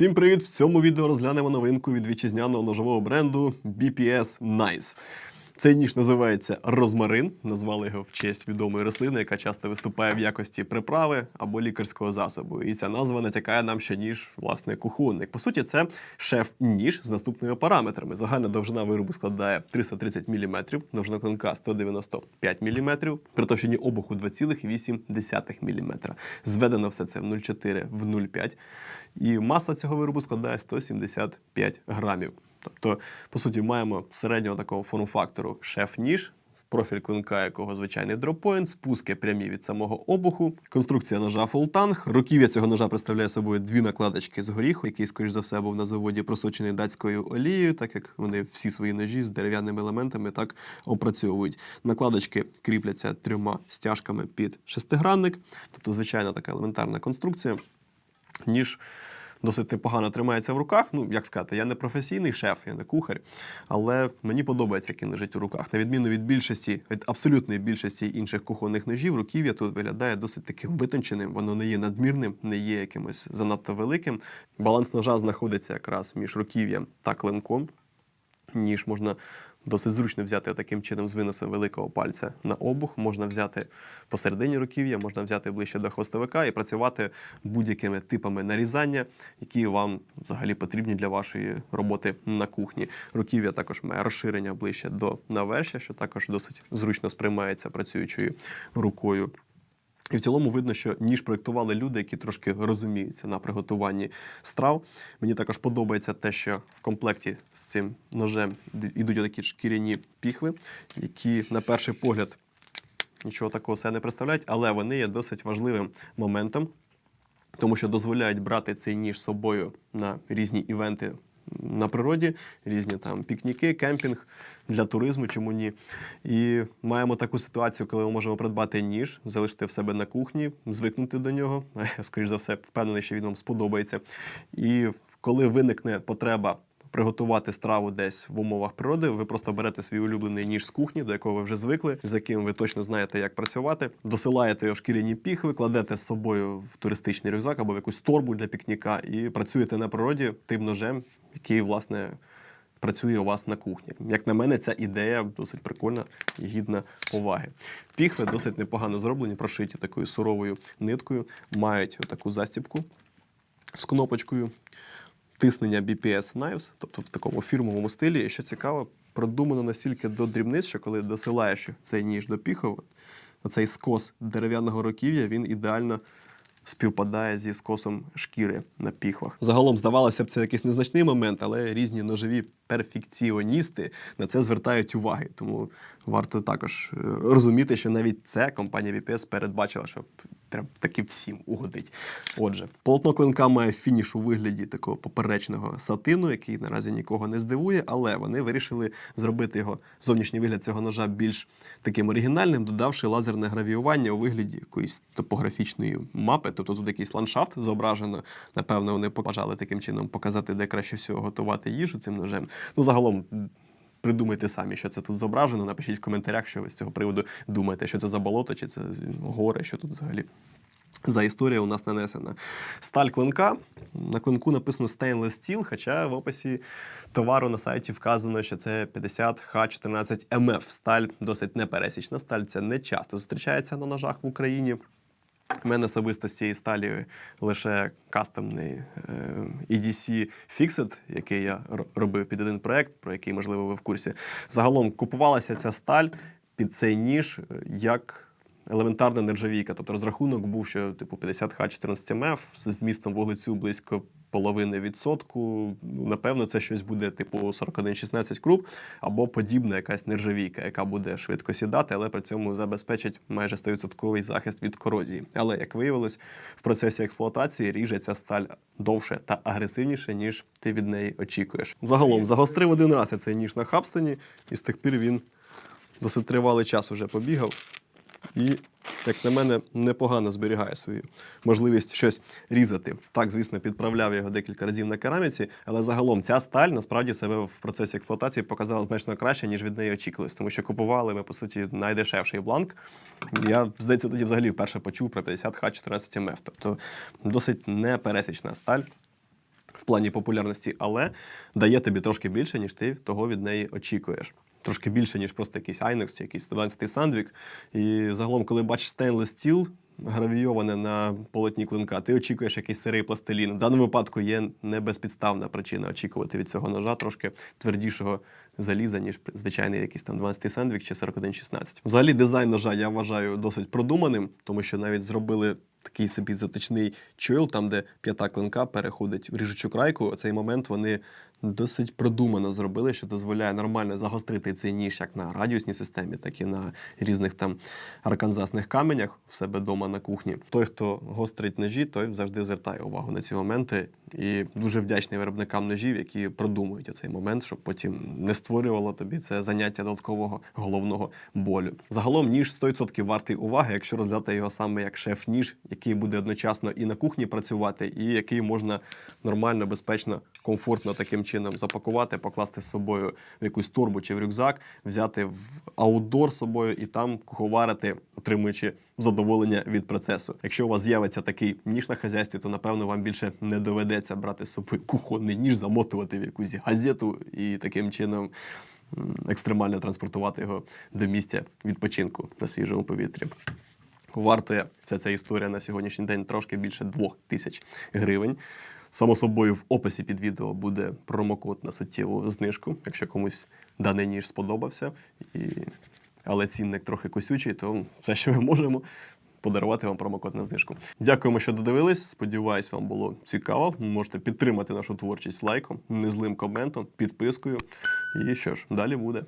Всім привіт! В цьому відео розглянемо новинку від вітчизняного ножового бренду BPS Nice. Цей ніж називається розмарин. Назвали його в честь відомої рослини, яка часто виступає в якості приправи або лікарського засобу. І ця назва натякає нам, що ніж власне кухонник. По суті, це шеф-ніж з наступними параметрами. Загальна довжина виробу складає 330 мм, довжина клинка 195 мм, при товщині обуху 2,8 мм. Зведено все це в 0,4 в 0,5. І маса цього виробу складає 175 грамів. Тобто, по суті, маємо середнього такого форм-фактору шеф-ніж, профіль клинка, якого звичайний дроппоінт, спуски прямі від самого обуху, конструкція ножа фултанг. Руків'я цього ножа представляє собою дві накладочки з горіху, який, скоріш за все, був на заводі просочений датською олією, так як вони всі свої ножі з дерев'яними елементами так опрацьовують. Накладочки кріпляться трьома стяжками під шестигранник, тобто звичайна така елементарна конструкція. Ніж досить непогано тримається в руках. Ну, як сказати, я не професійний шеф, я не кухар, але мені подобається, як він лежить у руках. На відміну від більшості, від абсолютної більшості інших кухонних ножів, руків'я тут виглядає досить таким витонченим, воно не є надмірним, не є якимось занадто великим. Баланс ножа знаходиться якраз між руків'ям та клинком. Ніж можна досить зручно взяти таким чином з виносом великого пальця на обух. Можна взяти посередині руків'я, можна взяти ближче до хвостовика і працювати будь-якими типами нарізання, які вам взагалі потрібні для вашої роботи на кухні. Руків'я також має розширення ближче до навершя, що також досить зручно сприймається працюючою рукою. І в цілому видно, що ніж проєктували люди, які трошки розуміються на приготуванні страв. Мені також подобається те, що в комплекті з цим ножем йдуть такі шкіряні піхви, які на перший погляд нічого такого себе не представляють, але вони є досить важливим моментом, тому що дозволяють брати цей ніж з собою на різні івенти на природі, різні там пікніки, кемпінг для туризму, чому ні. І маємо таку ситуацію, коли ми можемо придбати ніж, залишити в себе на кухні, звикнути до нього. Скоріше скоріш за все, впевнений, що він вам сподобається. І коли виникне потреба. Приготувати страву десь в умовах природи, ви просто берете свій улюблений ніж з кухні, до якого ви вже звикли, з яким ви точно знаєте, як працювати. Досилаєте його в шкіряні піхви, кладете з собою в туристичний рюкзак або в якусь торбу для пікніка і працюєте на природі тим ножем, який, власне, працює у вас на кухні. Як на мене, ця ідея досить прикольна і гідна поваги. Піхви досить непогано зроблені, прошиті такою суровою ниткою, мають таку застібку з кнопочкою. Тиснення BPS Knives, тобто в такому фірмовому стилі. І що цікаво, продумано настільки до дрібниць, що коли досилаєш цей ніж до піхов, оцей скос дерев'яного руків'я, він ідеально співпадає зі скосом шкіри на піхвах. Загалом здавалося б, це якийсь незначний момент, але різні ножові перфекціоністи на це звертають уваги. Тому варто також е, розуміти, що навіть це компанія VPS передбачила, що треба таки всім угодить. Отже, полотно клинка має фініш у вигляді такого поперечного сатину, який наразі нікого не здивує, але вони вирішили зробити його зовнішній вигляд цього ножа більш таким оригінальним, додавши лазерне гравіювання у вигляді якоїсь топографічної мапи. Тобто тут якийсь ландшафт зображено. Напевно, вони побажали таким чином показати, де краще всього готувати їжу цим ножем. Ну, загалом. Придумайте самі, що це тут зображено. Напишіть в коментарях, що ви з цього приводу думаєте, що це за болото, чи це гори, що тут взагалі за історія у нас нанесена. Сталь клинка. На клинку написано Stainless Steel, хоча в описі товару на сайті вказано, що це 50 Х14 МФ. Сталь досить непересічна. Сталь це не часто зустрічається на ножах в Україні. У мене особисто з цієї сталі лише кастомний е, EDC Fixed, який я робив під один проект, про який, можливо, ви в курсі. Загалом купувалася ця сталь під цей ніж е, як елементарна нержавійка. Тобто розрахунок був, що типу 50 х 14 МФ з вмістом вуглецю близько половини відсотку. Ну, Напевно, це щось буде типу 41-16 круп або подібна якась нержавійка, яка буде швидко сідати, але при цьому забезпечить майже 100% захист від корозії. Але як виявилось, в процесі експлуатації ріже ця сталь довше та агресивніше, ніж ти від неї очікуєш. Загалом загострив один раз цей ніж на Хабстоні, і з тих пір він досить тривалий час уже побігав. І, як на мене, непогано зберігає свою можливість щось різати. Так, звісно, підправляв його декілька разів на кераміці, але загалом ця сталь насправді себе в процесі експлуатації показала значно краще, ніж від неї очікувалось, тому що купували ми, по суті, найдешевший бланк. Я, здається, тоді взагалі вперше почув про 50 х 14 МФ. Тобто досить непересічна сталь. в плані популярності, але дає тобі трошки більше, ніж ти того від неї очікуєш. Трошки більше, ніж просто якийсь Айнекс чи якийсь 12-й Сандвік. І загалом, коли бачиш стейнлес стіл, гравійоване на полотні клинка, ти очікуєш якийсь сирий пластилін. В даному випадку є не безпідставна причина очікувати від цього ножа трошки твердішого заліза, ніж звичайний якийсь там 12-й Сандвік чи 4116. Взагалі, дизайн ножа я вважаю досить продуманим, тому що навіть зробили такий собі затичний чойл, там, де п'ята клинка переходить в ріжучу крайку. Цей момент вони досить продумано зробили, що дозволяє нормально загострити цей ніж як на радіусній системі, так і на різних там арканзасних каменях в себе вдома на кухні. Той, хто гострить ножі, той завжди звертає увагу на ці моменти. І дуже вдячний виробникам ножів, які продумують оцей момент, щоб потім не створювало тобі це заняття додаткового головного болю. Загалом ніж 100% вартий уваги, якщо розглядати його саме як шеф-ніж, який буде одночасно і на кухні працювати, і який можна нормально, безпечно, комфортно таким чином запакувати, покласти з собою в якусь торбу чи в рюкзак, взяти в аутдор з собою і там куховарити, отримуючи задоволення від процесу. Якщо у вас з'явиться такий ніж на хазяйстві, то напевно вам більше не доведеться брати з собою кухонний ніж, замотувати в якусь газету і таким чином екстремально транспортувати його до місця відпочинку на свіжому повітрі. Вартує вся ця історія на сьогоднішній день трошки більше двох тисяч гривень. Само собою, в описі під відео буде промокод на суттєву знижку, якщо комусь даний ніж сподобався. І... Але цінник трохи косючий, то все, що ми можемо, подарувати вам промокод на знижку. Дякуємо, що додивились. Сподіваюсь, вам було цікаво. Можете підтримати нашу творчість лайком, незлим коментом, підпискою. І що ж, далі буде.